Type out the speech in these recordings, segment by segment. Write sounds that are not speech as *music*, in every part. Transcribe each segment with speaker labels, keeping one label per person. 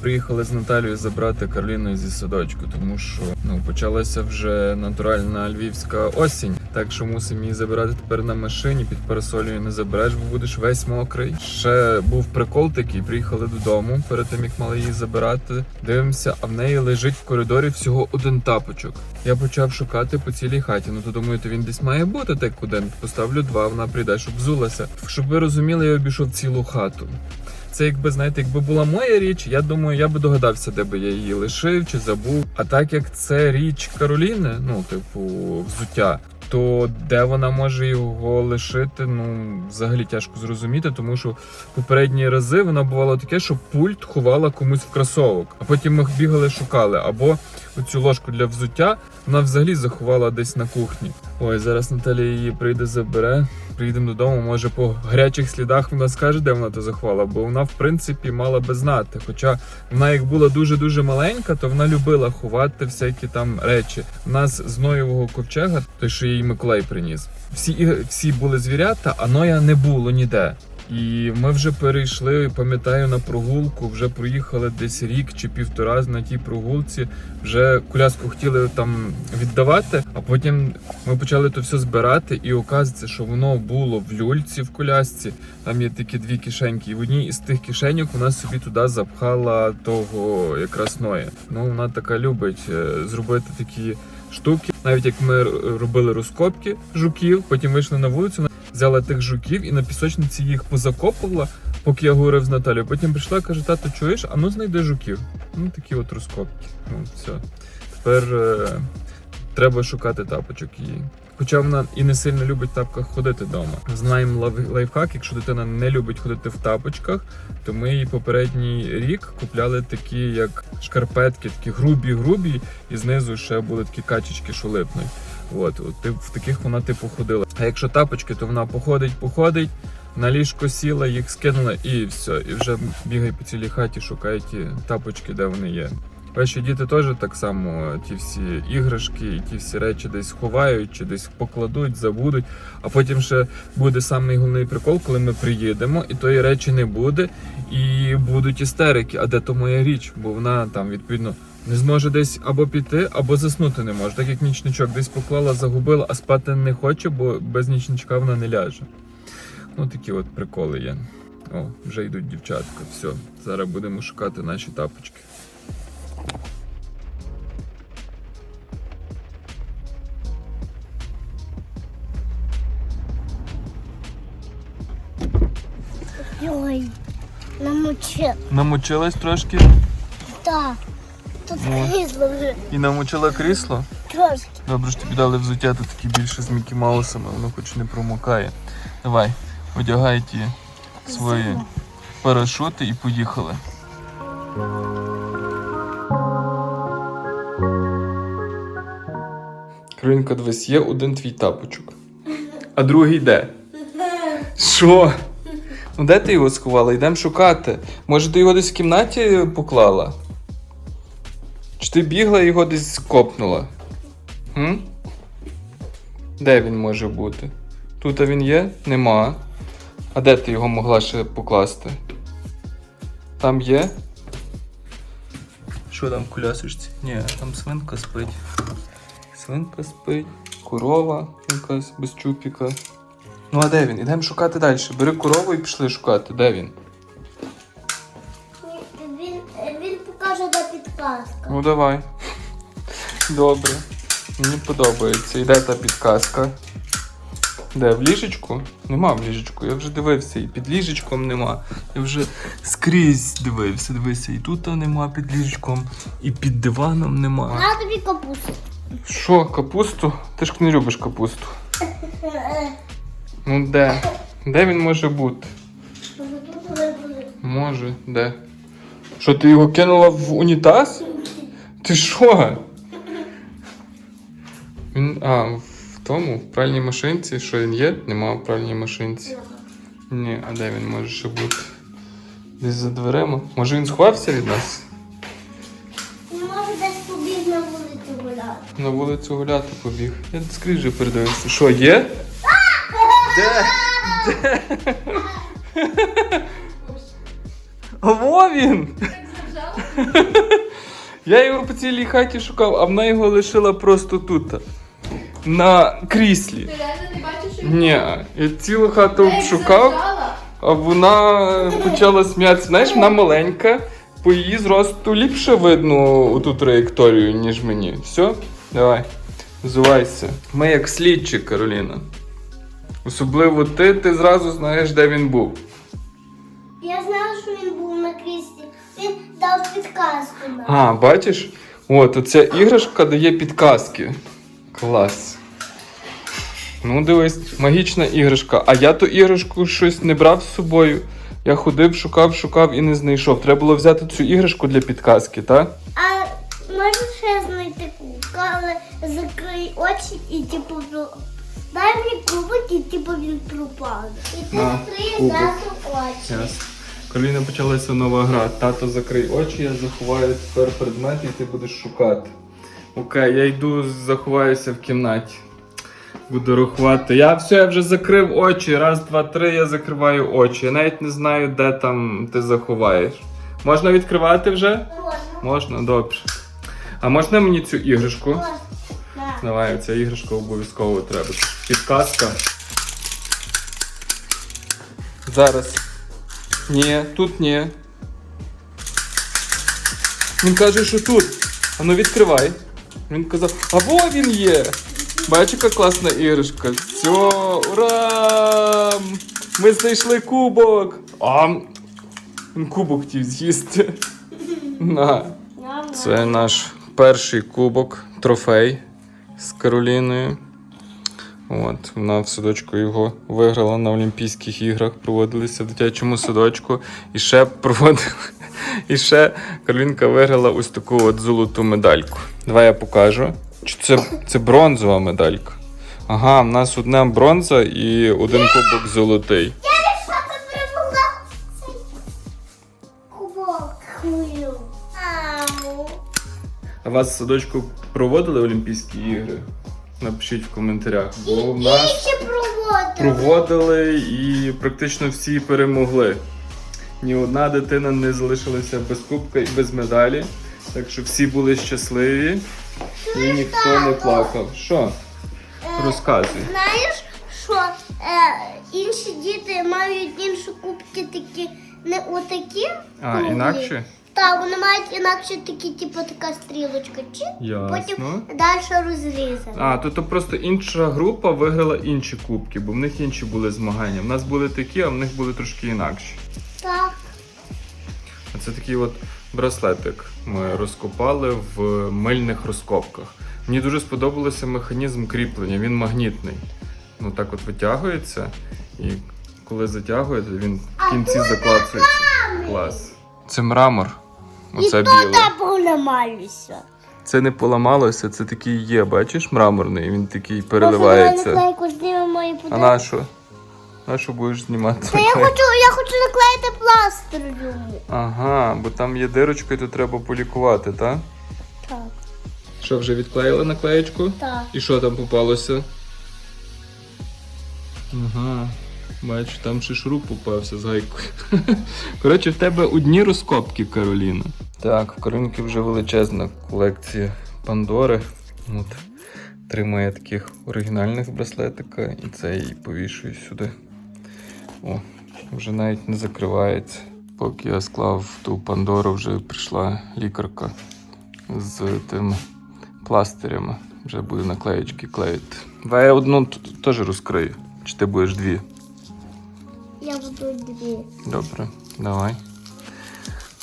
Speaker 1: приїхали з Наталією забрати Кароліну зі садочку, тому що ну почалася вже натуральна львівська осінь. Так що мусимо її забирати тепер на машині. Під парасолею не забереш, бо будеш весь мокрий. Ще був прикол такий. Приїхали додому перед тим як мали її забирати. Дивимося, а в неї лежить в коридорі всього один тапочок. Я почав шукати по цілій хаті. Ну то думаю, то він десь має бути так один. Поставлю два, вона прийде, щоб взулася. Щоб ви розуміли, я обійшов цілу хату. Це якби знаєте, якби була моя річ, я думаю, я би догадався, де би я її лишив чи забув. А так як це річ Кароліни, ну типу взуття. То де вона може його лишити, ну взагалі тяжко зрозуміти, тому що попередні рази вона бувало таке, що пульт ховала комусь в кросовок, а потім ми бігали, шукали. Або оцю ложку для взуття вона взагалі заховала десь на кухні. Ой, зараз Наталя її прийде, забере. Приїдемо додому, може по гарячих слідах вона скаже, де вона то заховала, бо вона, в принципі, мала би знати. Хоча вона, як була дуже-дуже маленька, то вона любила ховати всякі там речі. У нас з Ноєвого ковчега, той, що їй Миколай приніс. Всі, всі були звірята, а Ноя не було ніде. І ми вже перейшли, пам'ятаю, на прогулку, вже проїхали десь рік чи півтора на тій прогулці. Вже коляску хотіли там віддавати, а потім ми почали то все збирати, і оказується, що воно було в люльці в колясці. Там є такі дві кишеньки, і в одній із тих кишеньок вона собі туди запхала того якраз ноя. Ну вона така любить е, зробити такі штуки. Навіть як ми робили розкопки жуків, потім вийшли на вулицю, взяла тих жуків і на пісочниці їх позакопувала, поки я говорив з Наталією. Потім прийшла і каже, тато, чуєш, а ну знайди жуків. Ну такі от розкопки. Ну все. Тепер е, треба шукати тапочок її. Хоча вона і не сильно любить в тапках ходити вдома. Знаємо лайф- лайфхак, якщо дитина не любить ходити в тапочках, то ми їй попередній рік купляли такі, як шкарпетки, такі грубі-грубі, і знизу ще були такі качечки, що липнуть. От, от в таких вона типу ходила. А якщо тапочки, то вона походить, походить, на ліжко сіла, їх скинула і все. І вже бігає по цілій хаті, шукає ті тапочки, де вони є. Ваші діти теж так само ті всі іграшки і ті всі речі десь ховають чи десь покладуть, забудуть. А потім ще буде самий головний прикол, коли ми приїдемо, і тої речі не буде, і будуть істерики. А де то моя річ? Бо вона там відповідно не зможе десь або піти, або заснути не може. Так як нічничок десь поклала, загубила, а спати не хоче, бо без нічничка вона не ляже. Ну такі от приколи є. О, вже йдуть дівчатка. Все, зараз будемо шукати наші тапочки. Намочилась трошки
Speaker 2: Так. Тут
Speaker 1: Ну.
Speaker 2: крісло вже
Speaker 1: і намочила крісло.
Speaker 2: трошки.
Speaker 1: Добре, що тобі дали взуття, тут такі більше з Мікі Маусами, воно хоч не промокає. Давай, одягай ті свої парашути і поїхали. Кринка, дивись, є один твій тапочок. А другий де? *laughs* Що? Ну де ти його сховала? Йдемо шукати. Може, ти його десь в кімнаті поклала? Чи ти бігла і його десь скопнула? М? Де він може бути? Тут він є? Нема. А де ти його могла ще покласти? Там є? Що там в колясочці? Ні, там свинка спить. Свинка спить, корова якась без чупіка. Ну а де він? Ідемо шукати далі. Бери корову і пішли шукати. Де він?
Speaker 2: Він, він покаже, де підказка.
Speaker 1: Ну давай. Добре. Мені подобається. Іде та підказка. Де? В ліжечку? Нема в ліжечку. Я вже дивився. І під ліжечком нема. Я вже скрізь дивився. Дивися, і тут нема під ліжечком, і під диваном нема.
Speaker 2: На тобі капусту.
Speaker 1: Що, капусту? Ти ж не любиш капусту. Ну де? Де він може бути? Може, де? Що, ти його кинула в унітаз? Ти що? Він. А, в тому, в пральній машинці, що він є? Нема в пральній машинці. Ні, а де він може ще бути? Десь за дверима. Може він сховався від нас?
Speaker 2: Він може десь побіг на вулицю гуляти.
Speaker 1: На вулицю гуляти побіг. Я скрізь же передивився. Що, є? Де? Де? Во він! Я його по цілій хаті шукав, а вона його лишила просто тут. На кріслі.
Speaker 3: Ти реально не бачиш, що він
Speaker 1: Ні, я цілу хату шукав, а вона почала сміятися. Знаєш, вона маленька, по її зросту ліпше видно ту траєкторію, ніж мені. Все, давай, взувайся. Ми як слідчі, Кароліна. Особливо ти, ти зразу знаєш, де він був.
Speaker 2: Я знала, що він був на крісті. Він дав підказку нам.
Speaker 1: А, бачиш? От, оця іграшка дає підказки. Клас. Ну, дивись, магічна іграшка. А я ту іграшку щось не брав з собою. Я ходив, шукав, шукав і не знайшов. Треба було взяти цю іграшку для підказки, так?
Speaker 2: А можеш ще знайти але закрий очі і типу дай мені кубок і типу він пропаде. І ти
Speaker 1: На,
Speaker 2: зразу очі.
Speaker 1: Ясно. Коліна почалася нова гра. Тато закрий очі, я заховаю тепер предмет і ти будеш шукати. Окей, я йду, заховаюся в кімнаті. Буду рахувати. Я все, я вже закрив очі. Раз, два, три, я закриваю очі. Я навіть не знаю, де там ти заховаєш. Можна відкривати вже?
Speaker 2: Можна.
Speaker 1: Можна, добре. А можна мені цю іграшку?
Speaker 2: Можна.
Speaker 1: Давай, ця іграшка обов'язково треба. Підказка. Зараз. Ні, тут ні. Він каже, що тут. А ну відкривай. Він казав, а во він є. Бачиш, яка класна іграшка. Все, ура! Ми знайшли кубок. А, він кубок хотів з'їсти. На. Це наш перший кубок, трофей з Кароліною. От, вона в садочку його виграла на Олімпійських іграх, проводилися в дитячому садочку. І ще проводили. І ще Каролінка виграла ось таку от золоту медальку. Давай я покажу. Чи це, це бронзова медалька? Ага, в нас одна бронза і один кубок золотий.
Speaker 2: Я цей кубок.
Speaker 1: А вас в садочку проводили Олімпійські ігри? Напишіть в коментарях. Бо в нас
Speaker 2: проводили.
Speaker 1: і практично всі перемогли. Ні одна дитина не залишилася без кубка і без медалі. Так що всі були щасливі і ніхто не плакав. Що?
Speaker 2: Е,
Speaker 1: Розказуй.
Speaker 2: Знаєш, що е, інші діти мають інші кубки такі, не отакі.
Speaker 1: А,
Speaker 2: круглі.
Speaker 1: інакше?
Speaker 2: Так, вони мають інакше такі, типу така стрілочка. Чи
Speaker 1: Ясно.
Speaker 2: потім далі розрізано.
Speaker 1: А, то, то просто інша група виграла інші кубки, бо в них інші були змагання. В нас були такі, а в них були трошки інакші.
Speaker 2: Так.
Speaker 1: А Це такий от браслетик ми розкопали в мильних розкопках. Мені дуже сподобався механізм кріплення, він магнітний. Ну так от витягується, і коли затягуєте, він в кінці заклацується. Клас. Це мрамор. Оце
Speaker 2: І то
Speaker 1: біле.
Speaker 2: так поламалися.
Speaker 1: Це не поламалося, це такий є, бачиш, мраморний, він такий переливається.
Speaker 2: Наклейку
Speaker 1: А на що? На що будеш знімати?
Speaker 2: Та я *laughs* хочу, я хочу наклеїти пластир йому.
Speaker 1: Ага, бо там є дирочка, і то треба полікувати, так?
Speaker 2: Так,
Speaker 1: Що, вже відклеїли наклеєчку?
Speaker 2: так.
Speaker 1: І що там попалося? Ага. Бачу, там ще попався з гайкою. *laughs* Коротше, в тебе одні розкопки, Кароліна. Так, в Каролінки вже величезна колекція Пандори. От. Тримає таких оригінальних браслетика і цей повішую сюди. О, вже навіть не закривається. Поки я склав ту Пандору, вже прийшла лікарка з тим пластирями. Вже буде наклеєчки клеїти. Давай я одну теж розкрию. Чи ти будеш дві?
Speaker 2: Буду дві.
Speaker 1: Добре, давай.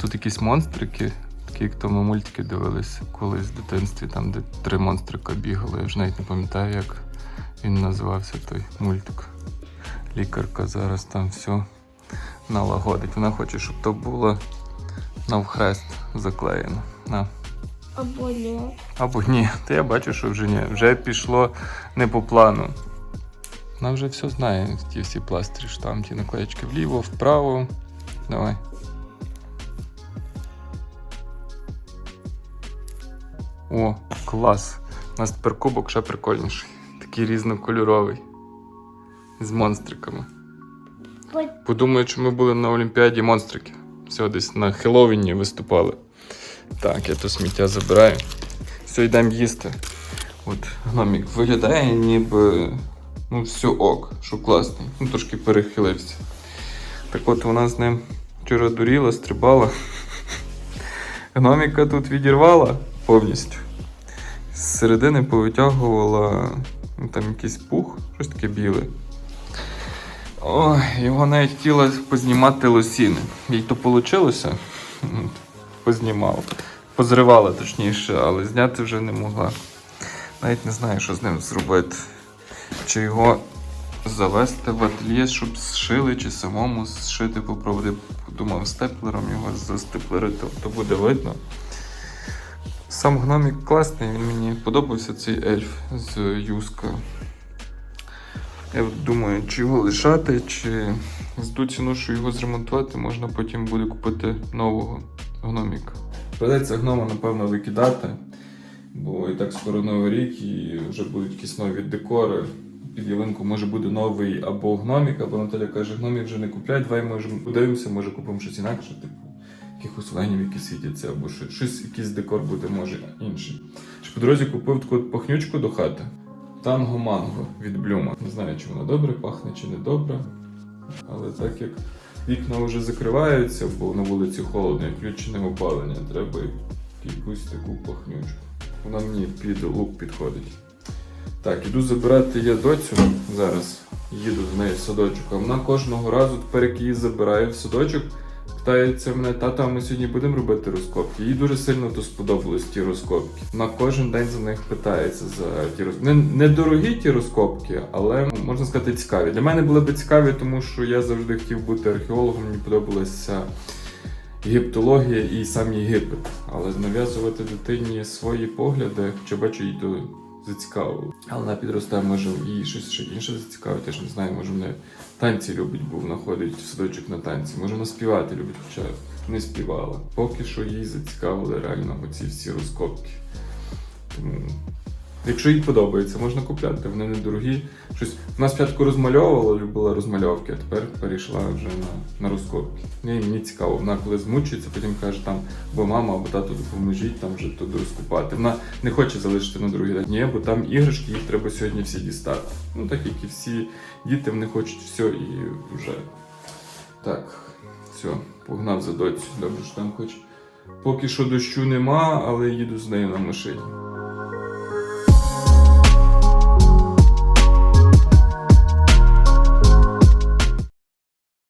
Speaker 1: Тут якісь монстрики, такі, як то ми мультики дивилися колись в дитинстві, там, де три монстрика бігали. Я вже навіть не пам'ятаю, як він називався той мультик. Лікарка зараз там все налагодить. Вона хоче, щоб то було навхрест заклеєно. На.
Speaker 2: Або ні.
Speaker 1: Або ні, та я бачу, що вже ні. Вже пішло не по плану. Вона вже все знає, ті всі пластирі, що там ті наклеєчки вліво, вправо. Давай. О, клас. У нас тепер кубок ще прикольніший. Такий різнокольоровий. З монстриками. Подумаю, що ми були на Олімпіаді монстрики. Все, десь на Хеллоуіні виступали. Так, я то сміття забираю. Все, йдемо їсти. От гномік виглядає, ніби ну, все ок, що класний. Ну, трошки перехилився. Так от вона з ним вчора дуріла, стрибала. *laughs* Гноміка тут відірвала повністю. З середини повитягувала ну, там якийсь пух, щось таке біле. Ой, його навіть хотіла познімати лосіни. Їй то вийшло. Познімав. Позривала точніше, але зняти вже не могла. Навіть не знаю, що з ним зробити. Чи його завести в ательє, щоб зшили, чи самому зшити попробувати. Подумав степлером його застеплерити, то буде видно. Сам гномік класний, він мені подобався цей ельф з юзка. Я думаю, чи його лишати, чи з ту ціну, що його зремонтувати, можна потім буде купити нового гноміка. Придеться гнома, напевно, викидати, бо і так скоро новий рік, і вже будуть якісь нові декори. Під ялинку може буде новий або гномік, або Наталя каже, гномік вже не купляй, давай може подивимося, може купимо щось інакше, типу якихось оленів, які світяться, або щось, якийсь декор буде, може інший. Ще по дорозі купив таку пахнючку до хати. Танго манго від блюма. Не знаю, чи вона добре пахне, чи не добре. Але так як вікна вже закриваються, бо на вулиці холодно і включене опалення, треба якусь таку пахнючку. Вона мені під лук підходить. Так, іду забирати я доцю зараз. Їду з нею в садочок. А вона кожного разу тепер, як її забираю в садочок, питається мене, тата, а ми сьогодні будемо робити розкопки. Їй дуже сильно то сподобалось ті розкопки. На кожен день за них питається за ті розкопки. Не, не дорогі ті розкопки, але можна сказати цікаві. Для мене були б цікаві, тому що я завжди хотів бути археологом, мені подобалася єгиптологія і сам Єгипет. Але нав'язувати дитині свої погляди, хоча бачу їй то зацікавило. Але вона підростає, може її щось ще інше зацікавить, я ж не знаю, може вона танці любить, бо вона ходить в садочок на танці. Може вона співати любить, хоча не співала. Поки що їй зацікавили реально оці всі розкопки. Тому, якщо їй подобається, можна купляти. Вони недорогі. Щось вона спочатку розмальовувала, любила розмальовки, а тепер перейшла вже на, на розкопки. І мені цікаво, вона коли змучується, потім каже там, або мама, або тато допоможіть там вже тут розкопати. Вона не хоче залишити на другий день. Ні, бо там іграшки, їх треба сьогодні всі дістати. Ну так як і всі діти, вони хочуть все і вже. Так, все, погнав за доцю. Добре, що там хоч. Поки що дощу нема, але їду з нею на машині.